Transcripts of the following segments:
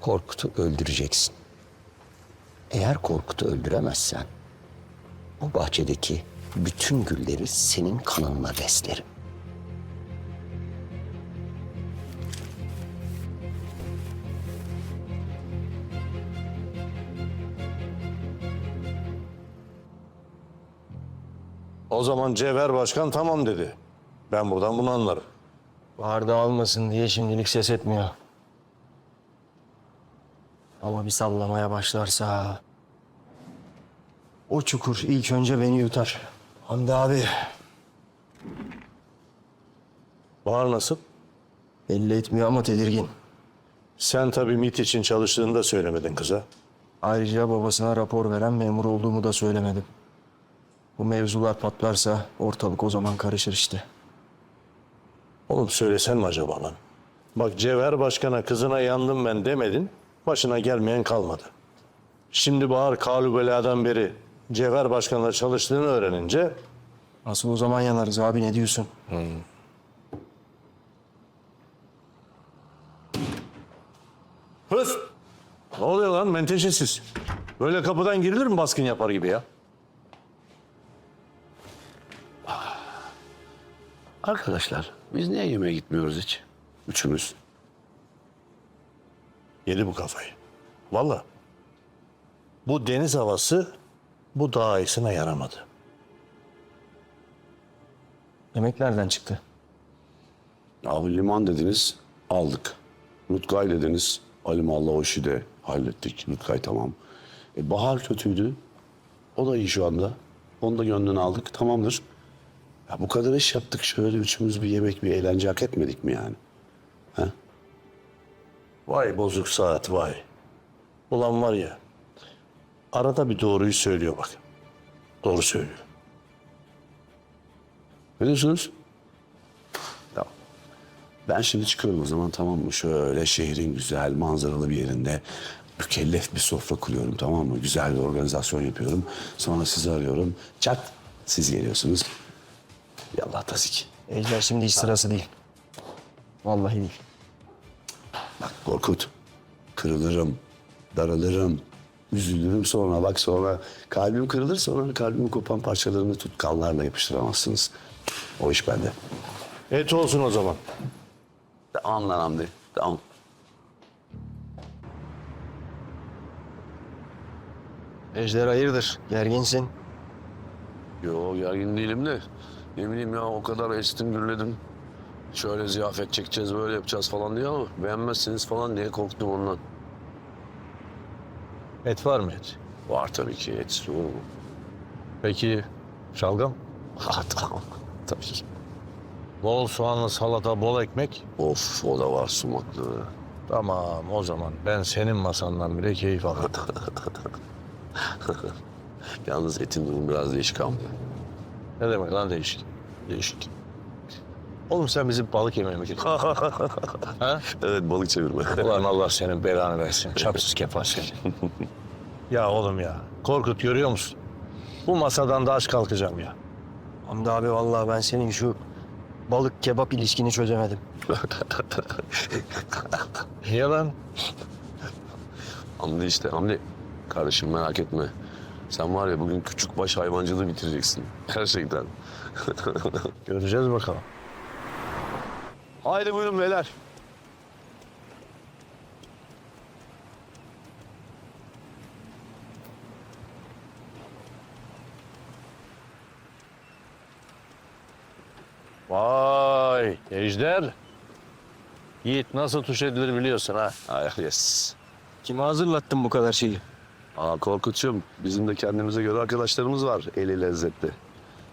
Korkut'u öldüreceksin. Eğer Korkut'u öldüremezsen bu bahçedeki bütün gülleri senin kanınla beslerim. O zaman Cevher Başkan tamam dedi. Ben buradan bunu anlarım. Baharda almasın diye şimdilik ses etmiyor. Ama bir sallamaya başlarsa... O çukur ilk önce beni yutar. Hamdi abi Bahar nasıl? belli etmiyor ama tedirgin. Sen tabii MIT için çalıştığını da söylemedin kıza. Ayrıca babasına rapor veren memur olduğumu da söylemedim. Bu mevzular patlarsa ortalık o zaman karışır işte. Oğlum söylesen mi acaba lan? Bak Cevher Başkan'a kızına yandım ben demedin. Başına gelmeyen kalmadı. Şimdi Bahar Kalübela'dan beri Cevher Başkan'la çalıştığını öğrenince Asıl o zaman yanarız abi ne diyorsun? Hız! Ne oluyor lan menteşesiz? Böyle kapıdan girilir mi baskın yapar gibi ya? Arkadaşlar biz niye yemeğe gitmiyoruz hiç? Üçümüz. Yedi bu kafayı. Vallahi. Bu deniz havası bu dağ ayısına yaramadı. Yemek nereden çıktı? Abi liman dediniz aldık. Nutkay dediniz alimallah o işi de hallettik. Nutkay tamam. E, Bahar kötüydü. O da iyi şu anda. Onu da gönlünü aldık tamamdır. Ya bu kadar iş yaptık şöyle üçümüz bir yemek bir eğlence hak etmedik mi yani? Vay bozuk saat vay. Ulan var ya arada bir doğruyu söylüyor bak. Doğru söylüyor. Ne diyorsunuz? Tamam. Ben şimdi çıkıyorum o zaman tamam mı? Şöyle şehrin güzel manzaralı bir yerinde mükellef bir sofra kuruyorum tamam mı? Güzel bir organizasyon yapıyorum. Sonra sizi arıyorum. Çat siz geliyorsunuz. Yallah tasik. Ejder şimdi hiç sırası değil. Vallahi değil. Korkut. Kırılırım. Daralırım. Üzülürüm sonra bak sonra kalbim kırılır sonra kalbimi kopan parçalarını tutkallarla yapıştıramazsınız. O iş bende. Et olsun o zaman. Tamam lan Hamdi. Tamam. Ejder hayırdır? Gerginsin. Yo gergin değilim de. Ne bileyim ya o kadar estim gürledim. Şöyle ziyafet çekeceğiz böyle yapacağız falan diye ama beğenmezsiniz falan diye korktum ondan. Et var mı et? Var tabii ki et. Oo. Peki şalgam? Ha tamam. Tabii ki. Bol soğanlı salata, bol ekmek. Of o da var sumaklı. Tamam o zaman ben senin masandan bile keyif alırım. Yalnız etin durumu biraz değişik ama. ne demek lan değişik? Değişik. Oğlum sen bizim balık yemeğe mi gidiyorsun? ha? Evet balık çevirme. Ulan Allah senin belanı versin. Çapsız kefal seni. ya oğlum ya. Korkut görüyor musun? Bu masadan da aç kalkacağım ya. Hamdi abi vallahi ben senin şu balık kebap ilişkini çözemedim. Niye lan? Hamdi işte Hamdi. Kardeşim merak etme. Sen var ya bugün küçük baş hayvancılığı bitireceksin. Gerçekten. Göreceğiz bakalım. Haydi buyurun beyler. Vay Ejder. Yiğit nasıl tuş edilir biliyorsun ha. Ay yes. Kime hazırlattın bu kadar şeyi? Aa Korkut'cum bizim de kendimize göre arkadaşlarımız var eli lezzetli.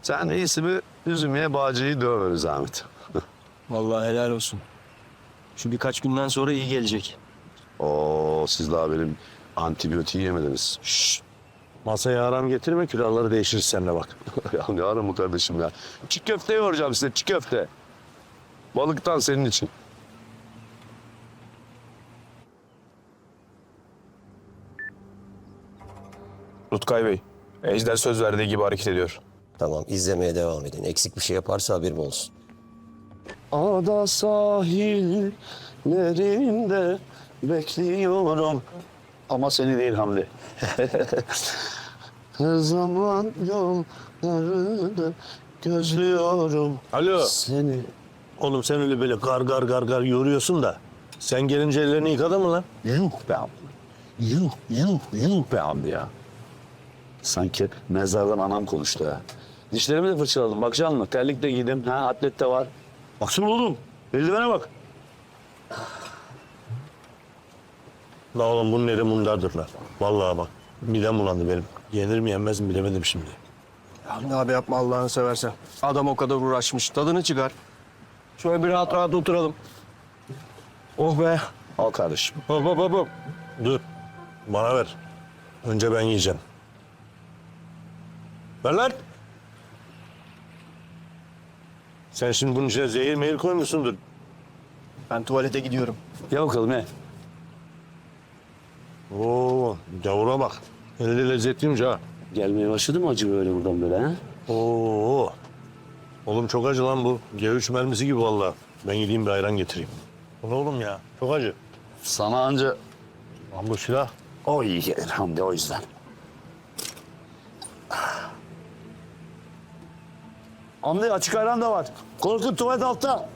Sen iyisi mi üzümeye bağcıyı döveriz Ahmet. Vallahi helal olsun. Şu birkaç günden sonra iyi gelecek. Oo siz daha benim antibiyotiği yemediniz. Şşş. Masaya aram getirme külahları değişiriz seninle bak. ya ne ara bu kardeşim ya. Çiğ köfte yoracağım size çiğ köfte. Balıktan senin için. Rutkay Bey, Ejder söz verdiği gibi hareket ediyor. Tamam izlemeye devam edin. Eksik bir şey yaparsa haberim olsun. Ada sahillerinde bekliyorum. Ama seni değil Hamdi. Her zaman yollarını gözlüyorum. Alo. Seni. Oğlum sen öyle böyle gar gar gar gar yoruyorsun da. Sen gelince ellerini yıkadın mı lan? Yuh be Hamdi. Yuh, yuh, yuh be Hamdi ya. Sanki mezardan anam konuştu ha. Dişlerimi de fırçaladım. Bakacaksın mı? Terlik de giydim. Ha, atlet de var. Baksana oğlum. Eldivene bak. La oğlum bunun eri mundardır la. Vallahi bak. Midem bulandı benim. Yenir mi yenmez mi bilemedim şimdi. Hamdi abi yapma Allah'ını seversen. Adam o kadar uğraşmış. Tadını çıkar. Şöyle bir rahat rahat oturalım. Oh be. Al kardeşim. Hop hop hop hop. Dur. Bana ver. Önce ben yiyeceğim. Ver lan. Sen şimdi bunun içine zehir mehir koymuşsundur. Ben tuvalete gidiyorum. Gel bakalım he. Oo, gavura bak. Elde lezzetliymiş ha. Gelmeye başladı mı acı böyle buradan böyle ha? Oo. Oğlum çok acı lan bu. G3 mermisi gibi vallahi. Ben gideyim bir ayran getireyim. Bu ne oğlum ya? Çok acı. Sana anca Lan bu silah. o iyi gelir Hamdi o yüzden. Hamdi açık ayran da var. Korkut tuvalet altta.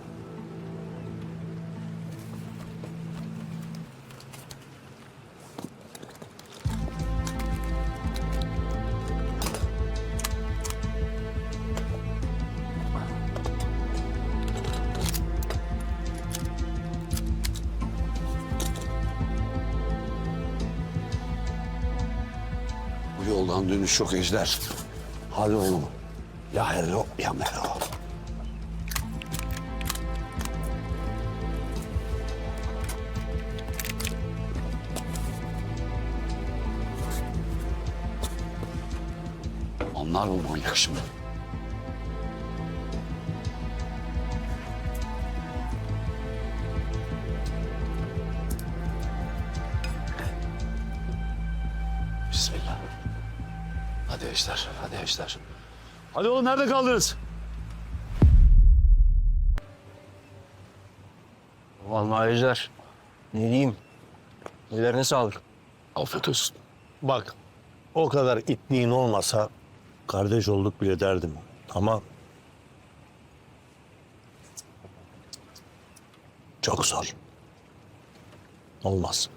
Bu yoldan dönüş yok Ejder. Hadi oğlum. Ya hello ya mero. Anlar bu manyak şimdi. Bismillah. Hadi Ejder, hadi Ejder. Hadi oğlum nerede kaldınız? Vallahi Ejder. Ne diyeyim? Ellerine sağlık. Afiyet olsun. Bak o kadar itliğin olmasa kardeş olduk bile derdim. Ama çok zor. Olmaz.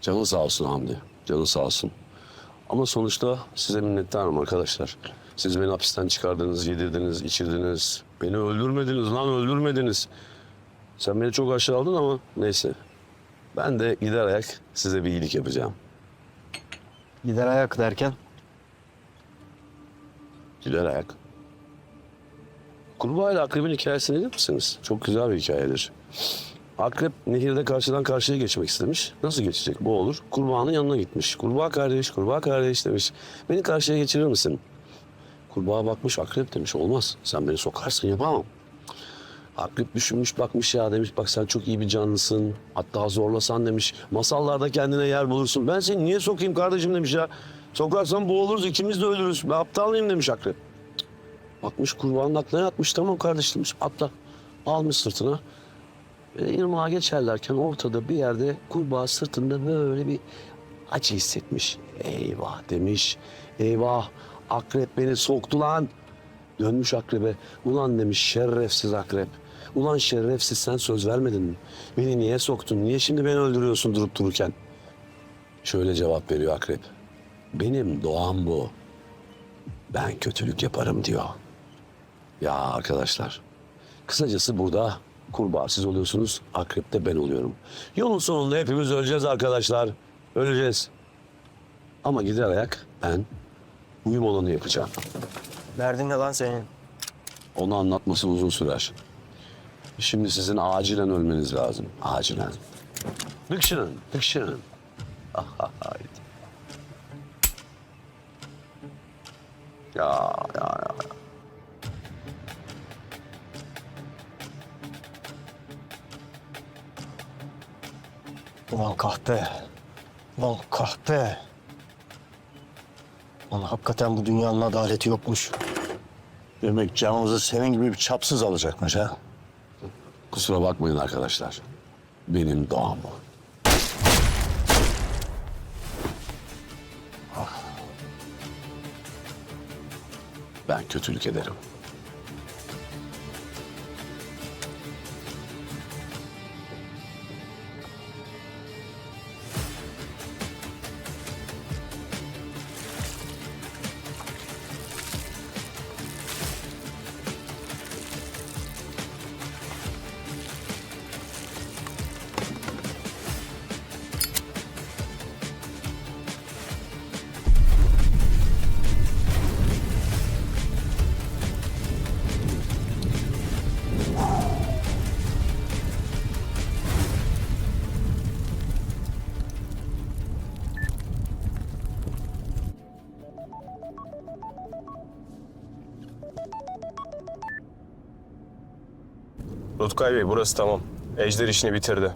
Canı sağ olsun Hamdi. Canı sağ olsun. Ama sonuçta size minnettarım arkadaşlar. Siz beni hapisten çıkardınız, yedirdiniz, içirdiniz. Beni öldürmediniz lan öldürmediniz. Sen beni çok aşağı aldın ama neyse. Ben de gider ayak size bir iyilik yapacağım. Gider ayak derken. Gider ayak. Kurbağa ile akrebin hikayesini bilir misiniz? Çok güzel bir hikayedir. Akrep nehirde karşıdan karşıya geçmek istemiş. Nasıl geçecek? Bu olur. Kurbağanın yanına gitmiş. Kurbağa kardeş, kurbağa kardeş demiş. Beni karşıya geçirir misin? Kurbağa bakmış, akrep demiş. Olmaz. Sen beni sokarsın, yapamam. Akrep düşünmüş, bakmış ya demiş. Bak sen çok iyi bir canlısın. Hatta zorlasan demiş. Masallarda kendine yer bulursun. Ben seni niye sokayım kardeşim demiş ya. Sokarsan boğuluruz, ikimiz de ölürüz. Ben aptal mıyım demiş akrep. Bakmış kurbağanın aklına yatmış. Tamam kardeş demiş. Atla. Almış sırtına. Böyle geçerlerken ortada bir yerde kurbağa sırtında böyle bir acı hissetmiş. Eyvah demiş. Eyvah akrep beni soktu lan. Dönmüş akrebe. Ulan demiş şerefsiz akrep. Ulan şerefsiz sen söz vermedin mi? Beni niye soktun? Niye şimdi beni öldürüyorsun durup dururken? Şöyle cevap veriyor akrep. Benim doğam bu. Ben kötülük yaparım diyor. Ya arkadaşlar, kısacası burada kurbağa siz oluyorsunuz, akrep de ben oluyorum. Yolun sonunda hepimiz öleceğiz arkadaşlar. Öleceğiz. Ama gider ayak ben uyum olanı yapacağım. Derdin ne lan senin? Onu anlatması uzun sürer. Şimdi sizin acilen ölmeniz lazım. Acilen. Dıkşının, dıkşının. Haydi. Ya, ya, ya. Ulan kahpe. Ulan kahpe. Ulan hakikaten bu dünyanın adaleti yokmuş. Demek canımızı senin gibi bir çapsız alacakmış ha. Kusura bakmayın arkadaşlar. Benim doğam bu. Ben kötülük ederim. Rutkay Bey burası tamam. Ejder işini bitirdi.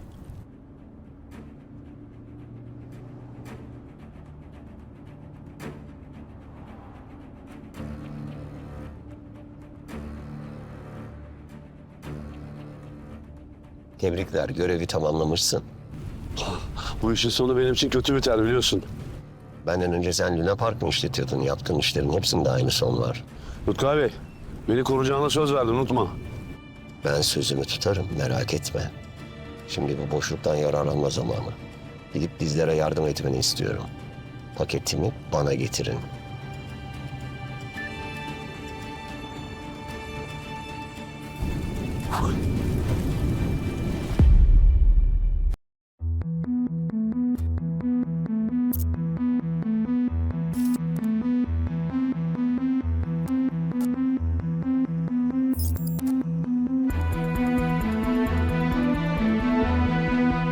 Tebrikler, görevi tamamlamışsın. Bu işin sonu benim için kötü biter biliyorsun. Benden önce sen Luna Park mı işletiyordun? Yaptığın işlerin hepsinde aynı son var. Rutkay Bey, beni koruyacağına söz verdin unutma. Ben sözümü tutarım, merak etme. Şimdi bu boşluktan yararlanma zamanı. Gidip bizlere yardım etmeni istiyorum. Paketimi bana getirin.